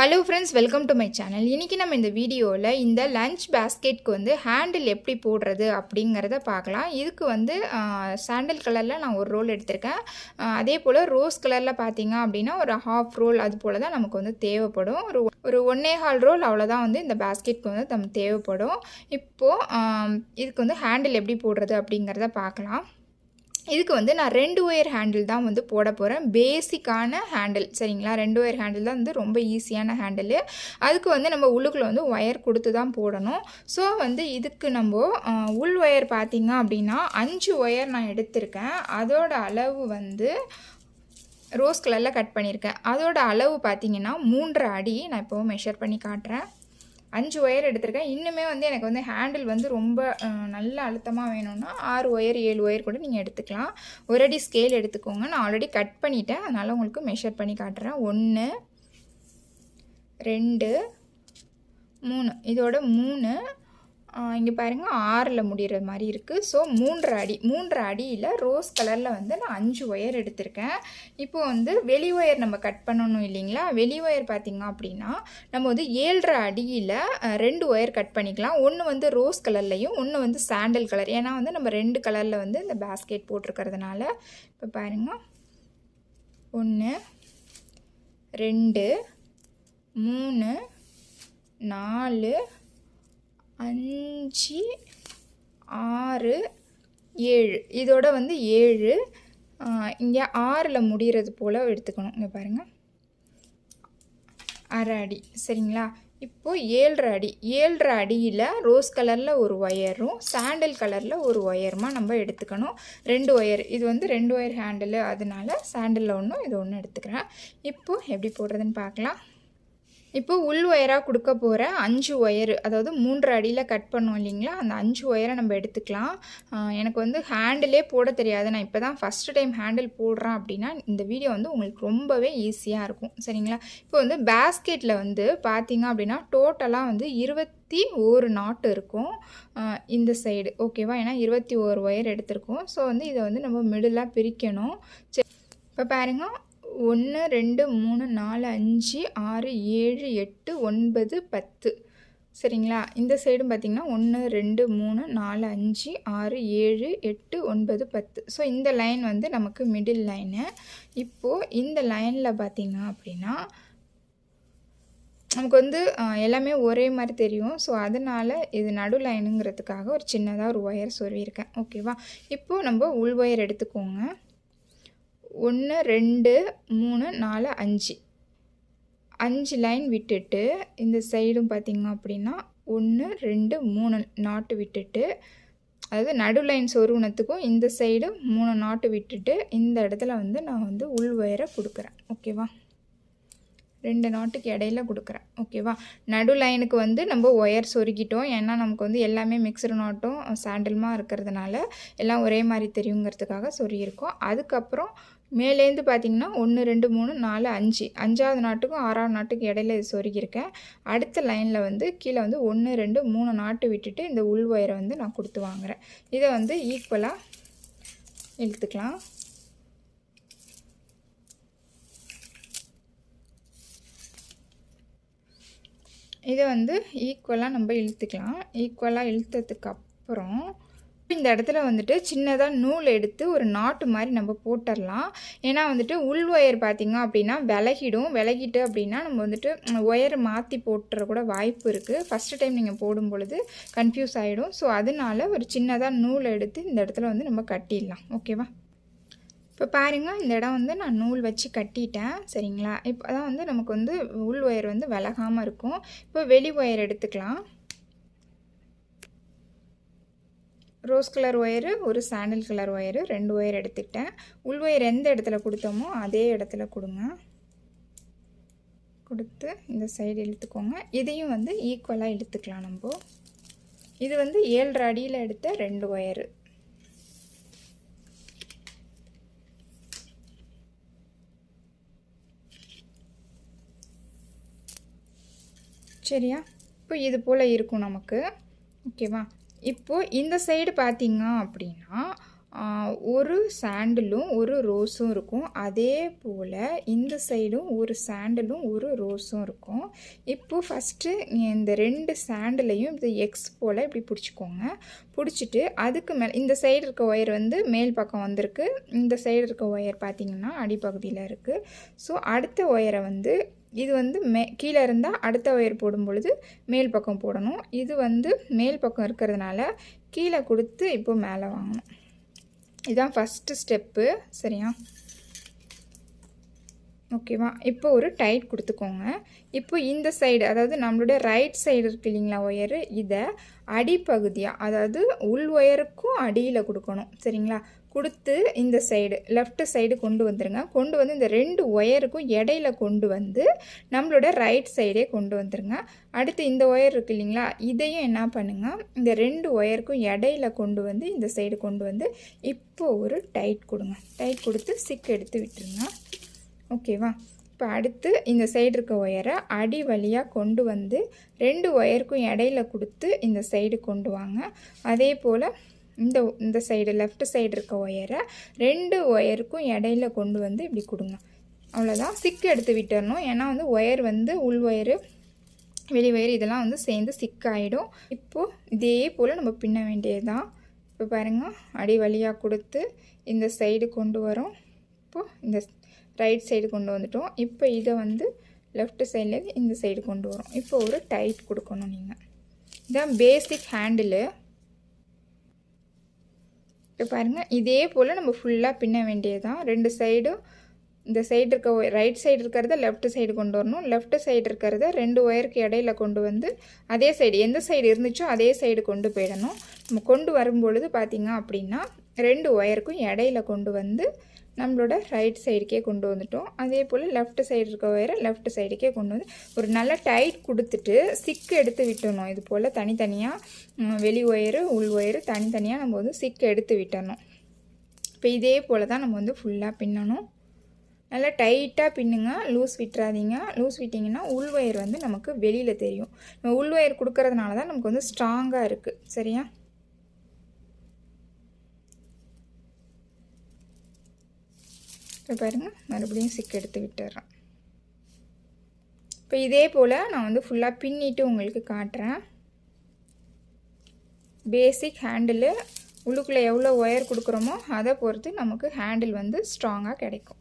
Hello friends welcome to my channel இன்றைக்கி நம்ம இந்த வீடியோவில் இந்த லஞ்ச் பேஸ்கெட்க்கு வந்து ஹேண்டில் எப்படி போடுறது அப்படிங்கிறத பார்க்கலாம். இதுக்கு வந்து சாண்டல் கலரில் நான் ஒரு ரோல் எடுத்திருக்கேன். அதே போல் ரோஸ் கலரில் பார்த்தீங்க அப்படின்னா ஒரு ஹாஃப் ரோல் அது போல் தான் நமக்கு வந்து தேவைப்படும். ஒரு ஒரு ஒன்னே ஹால் ரோல் அவ்வளோதான் வந்து இந்த பேஸ்கெட்க்கு வந்து நமக்கு தேவைப்படும். இப்போது இதுக்கு வந்து ஹேண்டில் எப்படி போடுறது அப்படிங்கிறத பார்க்கலாம். இதுக்கு வந்து நான் ரெண்டு ஒயர் ஹேண்டில் தான் வந்து போட போகிறேன் பேசிக்கான ஹேண்டில் சரிங்களா? ரெண்டு ஒயர் ஹேண்டில் தான் வந்து ரொம்ப ஈஸியான ஹேண்டிலு அதுக்கு வந்து நம்ம உள்ளுக்குள்ளே வந்து ஒயர் கொடுத்து தான் போடணும். ஸோ வந்து இதுக்கு நம்ம உள் ஒயர் பார்த்திங்க அப்படின்னா அஞ்சு ஒயர் நான் எடுத்திருக்கேன். அதோட அளவு வந்து ரோஸ் கலரில் கட் பண்ணியிருக்கேன். அதோட அளவு பார்த்தீங்கன்னா மூன்றரை அடி நான் இப்போ மெஷர் பண்ணி காட்டுறேன். அஞ்சு ஒயர் எடுத்திருக்கேன். இன்னுமே வந்து எனக்கு வந்து ஹேண்டில் வந்து ரொம்ப நல்ல அழுத்தமாக வேணும்னா ஆறு ஒயர் ஏழு ஒயர் கூட நீங்கள் எடுத்துக்கலாம். ஒரு அடி ஸ்கேல் எடுத்துக்கோங்க. நான் ஆல்ரெடி கட் பண்ணிட்டேன். அதனால் உங்களுக்கு மெஷர் பண்ணி காட்டுறேன். ஒன்று ரெண்டு மூணு. இதோட மூணு இங்கே பாருங்கள் ஆறில் முடிகிற மாதிரி இருக்குது ஸோ மூன்றரை அடி மூன்றரை அடியில் ரோஸ் கலரில் வந்து நான் அஞ்சு ஒயர் எடுத்திருக்கேன். இப்போ வந்து வெளி ஒயர் நம்ம கட் பண்ணணும் இல்லைங்களா? வெளி ஒயர் பார்த்திங்க அப்படின்னா நம்ம வந்து ஏழரை அடியில் ரெண்டு ஒயர் கட் பண்ணிக்கலாம். ஒன்று வந்து ரோஸ் கலர்லையும் ஒன்று வந்து சாண்டல் கலர் ஏன்னா வந்து நம்ம ரெண்டு கலரில் வந்து இந்த பேஸ்கெட் போட்டிருக்கிறதுனால இப்போ பாருங்கள் ஒன்று ரெண்டு மூணு நாலு அஞ்சு ஆறு ஏழு. இதோட வந்து ஏழு. இங்கே ஆறில் முடிகிறது போல் எடுத்துக்கணும். இங்கே பாருங்கள் அரை அடி. சரிங்களா? இப்போது ஏழரை அடி. ஏழரை அடியில் ரோஸ் கலரில் ஒரு ஒயரும் சாண்டல் கலரில் ஒரு ஒயருமா நம்ம எடுத்துக்கணும். ரெண்டு ஒயர். இது வந்து ரெண்டு ஒயர் ஹேண்டிலு. அதனால சாண்டலில் ஒன்றும் இது ஒன்று எடுத்துக்கிறேன். இப்போது எப்படி போடுறதுன்னு பார்க்கலாம். இப்போ உள் ஒயராக கொடுக்க போகிற அஞ்சு ஒயரு அதாவது மூன்று அடியில் கட் பண்ணோம் இல்லைங்களா? அந்த அஞ்சு ஒயரை நம்ம எடுத்துக்கலாம். எனக்கு வந்து ஹேண்டிலே போட தெரியாது. நான் இப்போ தான் ஃபஸ்ட்டு டைம் ஹேண்டில் போடுறேன் அப்படின்னா இந்த வீடியோ வந்து உங்களுக்கு ரொம்பவே ஈஸியாக இருக்கும். சரிங்களா? இப்போ வந்து பேஸ்கெட்டில் வந்து பார்த்தீங்க அப்படின்னா டோட்டலாக வந்து இருபத்தி ஒரு நாட்டு இருக்கும். இந்த சைடு ஓகேவா ஏன்னா இருபத்தி ஒரு ஒயர் எடுத்திருக்கோம். ஸோ வந்து இதை வந்து நம்ம மிடிலாக பிரிக்கணும். சரி இப்போ பாருங்க. ஒன்று ரெண்டு மூணு நாலு அஞ்சு ஆறு ஏழு எட்டு ஒன்பது பத்து. சரிங்களா? இந்த சைடும் பார்த்திங்கன்னா ஒன்று ரெண்டு மூணு நாலு அஞ்சு ஆறு ஏழு எட்டு ஒன்பது பத்து. ஸோ இந்த லைன் வந்து நமக்கு மிடில் லைனு இப்போது இந்த லைனில் பார்த்திங்க அப்படின்னா நமக்கு வந்து எல்லாமே ஒரே மாதிரி தெரியும். ஸோ அதனால் இது நடு லைனுங்கிறதுக்காக ஒரு சின்னதாக ஒரு ஒயர் சொருவியிருக்கேன். ஓகேவா இப்போது நம்ம உள் ஒயர் எடுத்துக்கோங்க. ஒன்று ரெண்டு மூணு நாலு அஞ்சு. அஞ்சு லைன் விட்டுட்டு இந்த சைடும் பார்த்திங்க அப்படின்னா ஒன்று ரெண்டு மூணு நாட்டு விட்டுட்டு அதாவது நடு லைன் சொருவனத்துக்கும் இந்த சைடு மூணு நாட்டு விட்டுட்டு இந்த இடத்துல வந்து நான் வந்து உள் கொடுக்குறேன். ஓகேவா ரெண்டு நாட்டுக்கு இடையில கொடுக்குறேன். ஓகேவா நடு லைனுக்கு வந்து நம்ம ஒயர் சொருகிட்டோம். ஏன்னா நமக்கு வந்து எல்லாமே மிக்சடு நாட்டும் சாண்டல்மா இருக்கிறதுனால எல்லாம் ஒரே மாதிரி தெரியுங்கிறதுக்காக சொருகியிருக்கோம். அதுக்கப்புறம் மேலேருந்து பார்த்திங்கன்னா ஒன்று ரெண்டு மூணு நாலு அஞ்சு. அஞ்சாவது நாட்டுக்கும் ஆறாவது நாட்டுக்கும் இடையில இது சொருகியிருக்கேன். அடுத்த லைனில் வந்து கீழே வந்து ஒன்று ரெண்டு மூணு நாட்டு விட்டுட்டு இந்த உள் ஒயரை வந்து நான் கொடுத்து வாங்குறேன். இதை வந்து ஈக்குவலாக இழுத்துக்கலாம் இதை வந்து ஈக்குவலாக நம்ம இழுத்துக்கலாம். ஈக்குவலாக இழுத்ததுக்கப்புறம் இந்த இடத்துல வந்துட்டு சின்னதாக நூல் எடுத்து ஒரு நாட்டு மாதிரி நம்ம போட்டுடலாம். ஏன்னா வந்துட்டு உள் ஒயர் பார்த்திங்க அப்படின்னா விலகிடும். விலகிட்டு அப்படின்னா நம்ம வந்துட்டு ஒயர் மாற்றி போட்டுற கூட வாய்ப்பு இருக்குது ஃபஸ்ட்டு டைம் நீங்கள் போடும் பொழுது கன்ஃபியூஸ் ஆகிடும் ஸோ அதனால ஒரு சின்னதாக நூல் எடுத்து இந்த இடத்துல வந்து நம்ம கட்டிடலாம். ஓகேவா இப்போ பாருங்க இந்த இடம் வந்து நான் நூல் வச்சு கட்டிட்டேன் சரிங்களா? இப்போ தான் வந்து நமக்கு வந்து உள் ஒயர் வந்து விலகாமல் இருக்கும். இப்போ வெளி ஒயர் எடுத்துக்கலாம். ரோஸ் கலர் ஒயரு ஒரு சாண்டில் கலர் ஒயரு ரெண்டு ஒயர் எடுத்துக்கிட்டேன். உள் ஒயர் எந்த இடத்துல கொடுத்தோமோ அதே இடத்துல கொடுங்க. கொடுத்து இந்த சைடு இழுத்துக்கோங்க. இதையும் வந்து ஈக்குவலாக இழுத்துக்கலாம் நம்ம. இது வந்து ஏழரை அடியில் எடுத்த ரெண்டு ஒயரு. சரியா? இப்போ இது போல் இருக்கும் நமக்கு. ஓகேவா இப்போது இந்த சைடு பார்த்திங்க அப்படின்னா ஒரு சாண்டிலும் ஒரு ரோஸும் இருக்கும். அதே போல் இந்த சைடும் ஒரு சாண்டிலும் ஒரு ரோஸும் இருக்கும். இப்போது ஃபஸ்ட்டு இந்த ரெண்டு சாண்டிலையும் இது எக்ஸ் போல் இப்படி பிடிச்சிக்கோங்க. பிடிச்சிட்டு அதுக்கு மேலே இந்த சைடு இருக்க ஒயர் வந்து மேல் பக்கம் வந்திருக்கு. இந்த சைடு இருக்க ஒயர் பார்த்திங்கன்னா அடிப்பகுதியில் இருக்குது ஸோ அடுத்த ஒயரை வந்து இது வந்து மே கீழே இருந்தால் அடுத்த ஒயர் போடும் பொழுது மேல் பக்கம் போடணும். இது வந்து மேல் பக்கம் இருக்கிறதுனால கீழே கொடுத்து இப்போ மேலே வாங்கணும். இதுதான் ஃபஸ்ட்டு ஸ்டெப்பு சரியா? ஓகேவா இப்போ ஒரு டைட் கொடுத்துக்கோங்க. இப்போ இந்த சைடு அதாவது நம்மளுடைய ரைட் சைடு இருக்கு இல்லைங்களா ஒயரு இதை அடிப்பகுதியாக அதாவது உள் ஒயருக்கும் அடியில் கொடுக்கணும். சரிங்களா? கொடுத்து இந்த சைடு லெஃப்ட் சைடு கொண்டு வந்துருங்க. கொண்டு வந்து இந்த ரெண்டு ஒயருக்கும் இடையில கொண்டு வந்து நம்மளோட ரைட் சைடே கொண்டு வந்துருங்க. அடுத்து இந்த ஒயர் இருக்கு இல்லைங்களா இதையும் என்ன பண்ணுங்கள் இந்த ரெண்டு ஒயருக்கும் இடையில கொண்டு வந்து இந்த சைடு கொண்டு வந்து இப்போ ஒரு டைட் கொடுங்க. டைட் கொடுத்து சிக் எடுத்து விட்டுருங்க. ஓகேவா இப்போ அடுத்து இந்த சைடு இருக்க ஒயரை அடி வழியாக கொண்டு வந்து ரெண்டு ஒயருக்கும் இடையில கொடுத்து இந்த சைடு கொண்டு வாங்க. அதே போல் இந்த இந்த சைடு லெஃப்ட் சைடு இருக்க ஒயரை ரெண்டு ஒயருக்கும் இடையில கொண்டு வந்து இப்படி கொடுங்க. அவ்வளோதான் சிக்கு எடுத்து விட்டுறணும். ஏன்னா வந்து ஒயர் வந்து உள் ஒயரு வெளி ஒயர் இதெல்லாம் வந்து சேர்ந்து சிக்காயிடும் இப்போது இதே போல் நம்ம பின்ன வேண்டியதுதான். இப்போ பாருங்கள் அடி வழியாக கொடுத்து இந்த சைடு கொண்டு வரோம். இப்போது இந்த ரைட் சைடு கொண்டு வந்துட்டோம். இப்போ இதை வந்து லெஃப்ட் சைட்லேருந்து இந்த சைடு கொண்டு வரோம். இப்போ ஒரு டைட் கொடுக்கணும் நீங்கள் இதான் பேசிக் ஹேண்டிலு இப்போ பாருங்கள் இதே போல் நம்ம ஃபுல்லாக பின்ன வேண்டியது தான் ரெண்டு சைடும் இந்த சைடு இருக்க ரைட் சைடு இருக்கிறத லெஃப்ட் சைடு கொண்டு வரணும். லெஃப்ட் சைடு இருக்கிறத ரெண்டு ஒயருக்கு இடையில கொண்டு வந்து அதே சைடு எந்த சைடு இருந்துச்சோ அதே சைடு கொண்டு போயிடணும். நம்ம கொண்டு வரும்பொழுது பார்த்திங்க அப்படின்னா ரெண்டு ஒயருக்கும் இடையில கொண்டு வந்து நம்மளோட ரைட் சைடுக்கே கொண்டு வந்துட்டோம். அதே போல் லெஃப்ட் சைடு இருக்க ஒயரை லெஃப்ட் சைடுக்கே கொண்டு வந்து ஒரு நல்ல டைட் கொடுத்துட்டு சிக்கு எடுத்து விட்டணும் இது போல் தனித்தனியாக வெளி ஒயரு உள் ஒயரு தனித்தனியாக நம்ம வந்து சிக்கு எடுத்து விட்டணும் இப்போ இதே போல் தான் நம்ம வந்து ஃபுல்லாக பின்னணும். நல்லா டைட்டாக பின்னுங்க. லூஸ் விட்டுறாதீங்க. லூஸ் விட்டிங்கன்னா உள் ஒயர் வந்து நமக்கு வெளியில் தெரியும். உள் ஒயர் கொடுக்கறதுனால தான் நமக்கு வந்து ஸ்ட்ராங்காக இருக்குது சரியா? இப்போ பாருங்கள் மறுபடியும் சிக்கு எடுத்து விட்டுறேன். இப்போ இதே போல் நான் வந்து ஃபுல்லாக பின்னிட்டு உங்களுக்கு காட்டுறேன். பேசிக் ஹேண்டிலு உள்ளுக்குள்ளே எவ்வளோ ஒயர் கொடுக்குறோமோ அதை பொறுத்து நமக்கு ஹேண்டில் வந்து ஸ்ட்ராங்காக கிடைக்கும்.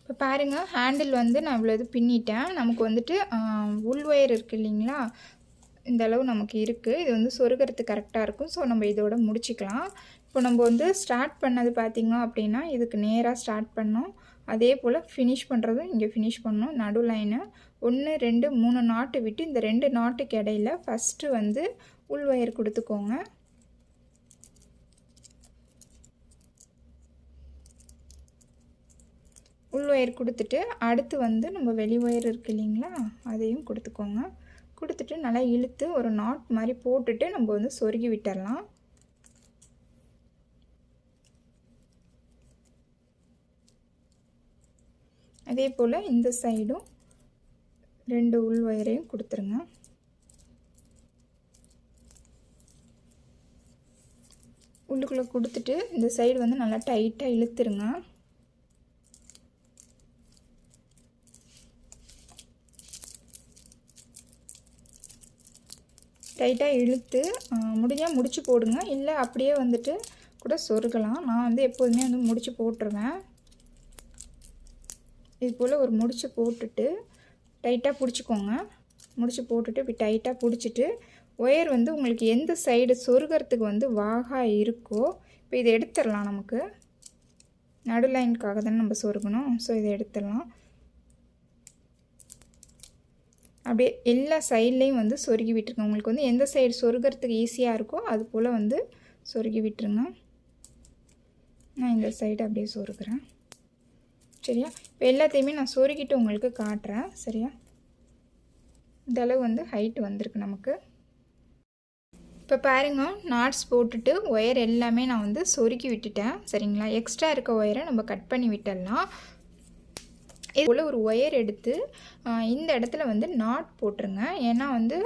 இப்போ பாருங்கள் ஹேண்டில் வந்து நான் இவ்வளோ இது பின்னிட்டேன். நமக்கு வந்துட்டு உள் ஒயர் இருக்குது இல்லைங்களா? இந்த அளவு நமக்கு இருக்குது இது வந்து சொருகிறதுக்கு கரெக்டாக இருக்கும். ஸோ நம்ம இதோட முடிச்சிக்கலாம். இப்போ நம்ம வந்து ஸ்டார்ட் பண்ணது பார்த்திங்க அப்படின்னா இதுக்கு நேராக ஸ்டார்ட் பண்ணோம். அதே போல் ஃபினிஷ் பண்ணுறதும் இங்கே ஃபினிஷ் பண்ணோம். நடு லைனு ஒன்று ரெண்டு மூணு நாட்டு விட்டு இந்த ரெண்டு நாட்டுக்கு இடையில ஃபஸ்ட்டு வந்து உள் ஒயர் கொடுத்துக்கோங்க. உள் ஒயர் கொடுத்துட்டு அடுத்து வந்து நம்ம வெளி ஒயர் இருக்குது இல்லைங்களா அதையும் கொடுத்துக்கோங்க. கொடுத்துட்டு நல்லா இழுத்து ஒரு நாட் மாதிரி போட்டுட்டு நம்ம வந்து சொருகி விட்டுடலாம் அதே போல் இந்த சைடும் ரெண்டு உள் ஒயரையும் கொடுத்துருங்க. உள்ளுக்குள்ளே கொடுத்துட்டு இந்த சைடு வந்து நல்லா டைட்டாக இழுத்துருங்க. டைட்டாக இழுத்து முடிஞ்சால் முடிச்சு போடுங்க. இல்லை அப்படியே வந்துட்டு கூட சொருகலாம். நான் வந்து எப்போதுமே வந்து முடிச்சு போட்டுருவேன். இது போல் ஒரு முடிச்சு போட்டுட்டு டைட்டாக பிடிச்சிக்கோங்க. முடிச்சு போட்டுட்டு இப்படி டைட்டாக பிடிச்சிட்டு ஒயர் வந்து உங்களுக்கு எந்த சைடு சொருகிறதுக்கு வந்து வாகா இருக்கோ இப்போ இதை எடுத்துடலாம் நமக்கு. நடு லைனுக்காக தானே நம்ம சொருகணும். ஸோ இதை எடுத்துடலாம். அப்படியே எல்லா சைட்லேயும் வந்து சொருகி விட்டுருங்க. உங்களுக்கு வந்து எந்த சைடு சொருகிறதுக்கு ஈஸியாக இருக்கோ அது போல் வந்து சொருகி விட்டுருங்க. நான் இந்த சைடு அப்படியே சொருகிறேன். சரியா? இப்போ எல்லாத்தையுமே நான் சொருகிட்டு உங்களுக்கு காட்டுறேன். சரியா? இந்தளவு வந்து ஹைட் வந்திருக்கு நமக்கு. இப்போ பாருங்க நாட்ஸ் போட்டுட்டு ஒயர் எல்லாமே நான் வந்து சொருக்கி விட்டுட்டேன். சரிங்களா? எக்ஸ்ட்ரா இருக்க ஒயரை நம்ம கட் பண்ணி விட்டுடலாம். இது போல் ஒரு ஒயர் எடுத்து இந்த இடத்துல வந்து நாட் போட்டுருங்க. ஏன்னா வந்து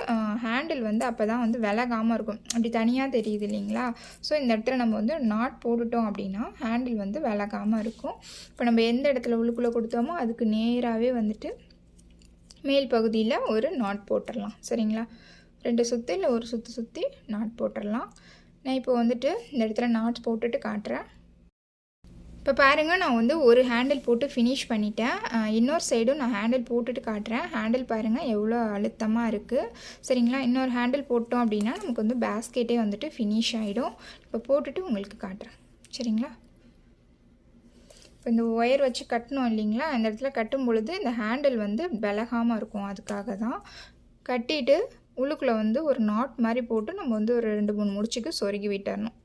ஹேண்டில் வந்து அப்போ தான் வந்து விலகாமல் இருக்கும். அப்படி தனியாக தெரியுது இல்லைங்களா? ஸோ இந்த இடத்துல நம்ம வந்து நாட் போட்டுட்டோம் அப்படின்னா ஹேண்டில் வந்து விலகாமல் இருக்கும். இப்போ நம்ம எந்த இடத்துல உள்ளுக்குள்ளே கொடுத்தோமோ அதுக்கு நேராகவே வந்துட்டு மேல் பகுதியில் ஒரு நாட் போட்டுடலாம் சரிங்களா? ரெண்டு சுற்று இல்லை ஒரு சுற்றி சுற்றி நாட் போட்டுடலாம் நான் இப்போ வந்துட்டு இந்த இடத்துல நாட் போட்டுட்டு காட்டுறேன். இப்போ பாருங்கள் நான் வந்து ஒரு ஹேண்டில் போட்டு ஃபினிஷ் பண்ணிட்டேன். இன்னொரு சைடும் நான் ஹேண்டில் போட்டுட்டு காட்டுறேன். ஹேண்டில் பாருங்கள் எவ்வளோ அழுத்தமாக இருக்குது சரிங்களா? இன்னொரு ஹேண்டில் போட்டோம் அப்படின்னா நமக்கு வந்து பேஸ்கெட்டே வந்துட்டு ஃபினிஷ் ஆகிடும் இப்போ போட்டுட்டு உங்களுக்கு காட்டுறேன். சரிங்களா? இப்போ இந்த ஒயர் வச்சு கட்டணும் இல்லைங்களா? அந்த இடத்துல கட்டும் பொழுது இந்த ஹேண்டில் வந்து விலகாமல் இருக்கும். அதுக்காக தான் கட்டிட்டு உள்ளுக்குள்ளே வந்து ஒரு நாட் மாதிரி போட்டு நம்ம வந்து ஒரு ரெண்டு மூணு முடிச்சுக்கு சொருகி விட்டுறணும்.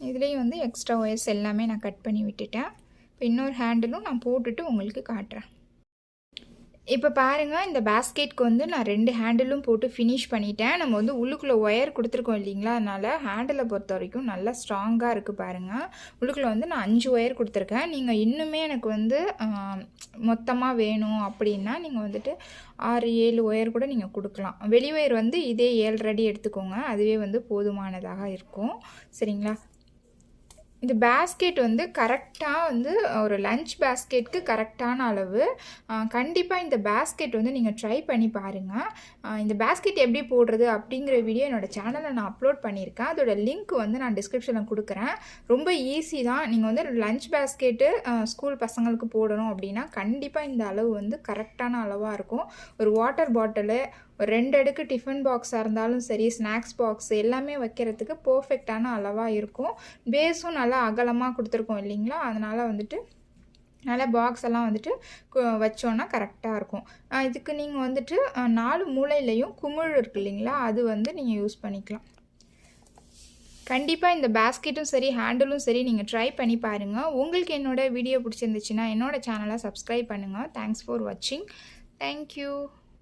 இதுலேயும் வந்து எக்ஸ்ட்ரா ஒயர்ஸ் எல்லாமே நான் கட் பண்ணி விட்டுட்டேன். இப்போ இன்னொரு ஹேண்டிலும் நான் போட்டுட்டு உங்களுக்கு காட்டுறேன். இப்போ பாருங்கள் இந்த பேஸ்கெட்க்கு வந்து நான் ரெண்டு ஹேண்டிலும் போட்டு ஃபினிஷ் பண்ணிட்டேன். நம்ம வந்து உள்ளுக்குள்ளே ஒயர் கொடுத்துருக்கோம் இல்லைங்களா? அதனால் ஹேண்டிலை பொறுத்த வரைக்கும் நல்லா ஸ்ட்ராங்காக இருக்குது பாருங்கள் உள்ளுக்குள்ளே வந்து நான் அஞ்சு ஒயர் கொடுத்துருக்கேன். நீங்கள் இன்னுமே எனக்கு வந்து மொத்தமாக வேணும் அப்படின்னா நீங்கள் வந்துட்டு ஆறு ஏழு ஒயர் கூட நீங்கள் கொடுக்கலாம். வெளி ஒயர் வந்து இதே ஏழு அடி எடுத்துக்கோங்க. அதுவே வந்து போதுமானதாக இருக்கும். சரிங்களா? இந்த பேஸ்கெட் வந்து கரெக்டாக வந்து ஒரு லஞ்ச் பேஸ்கெட்க்கு கரெக்டான அளவு. கண்டிப்பாக இந்த பேஸ்கெட் வந்து நீங்கள் ட்ரை பண்ணி பாருங்கள் இந்த பேஸ்கெட் எப்படி போடுறது அப்படிங்கிற வீடியோ என்னோடய சேனலில் நான் அப்லோட் பண்ணியிருக்கேன். அதோட லிங்க் வந்து நான் டிஸ்கிரிப்ஷனில் கொடுக்குறேன். ரொம்ப ஈஸி தான். நீங்கள் வந்து லஞ்ச் பேஸ்கெட்டு ஸ்கூல் பசங்களுக்கு போடணும் அப்படின்னா கண்டிப்பாக இந்த அளவு வந்து கரெக்டான அளவாக இருக்கும். ஒரு வாட்டர் பாட்டிலு ஒரு ரெண்டு அடுக்கு டிஃபன் பாக்ஸாக இருந்தாலும் சரி ஸ்நாக்ஸ் பாக்ஸ் எல்லாமே வைக்கிறதுக்கு பர்ஃபெக்டான அளவாக இருக்கும். பேஸும் நல்லா அகலமாக கொடுத்துருக்கோம் இல்லைங்களா? அதனால் வந்துட்டு நல்லா பாக்ஸ் எல்லாம் வந்துட்டு வச்சோன்னா கரெக்டாக இருக்கும். இதுக்கு நீங்கள் வந்துட்டு நாலு மூலையிலையும் குமிழ் இருக்கு இல்லைங்களா? அது வந்து நீங்கள் யூஸ் பண்ணிக்கலாம். கண்டிப்பாக இந்த பேஸ்கெட்டும் சரி ஹேண்டிலும் சரி நீங்கள் ட்ரை பண்ணி பாருங்கள் உங்களுக்கு என்னோடய வீடியோ பிடிச்சிருந்துச்சுன்னா என்னோடய சேனலை சப்ஸ்கிரைப் பண்ணுங்கள் தேங்க்ஸ் ஃபார் வாட்சிங் தேங்க்யூ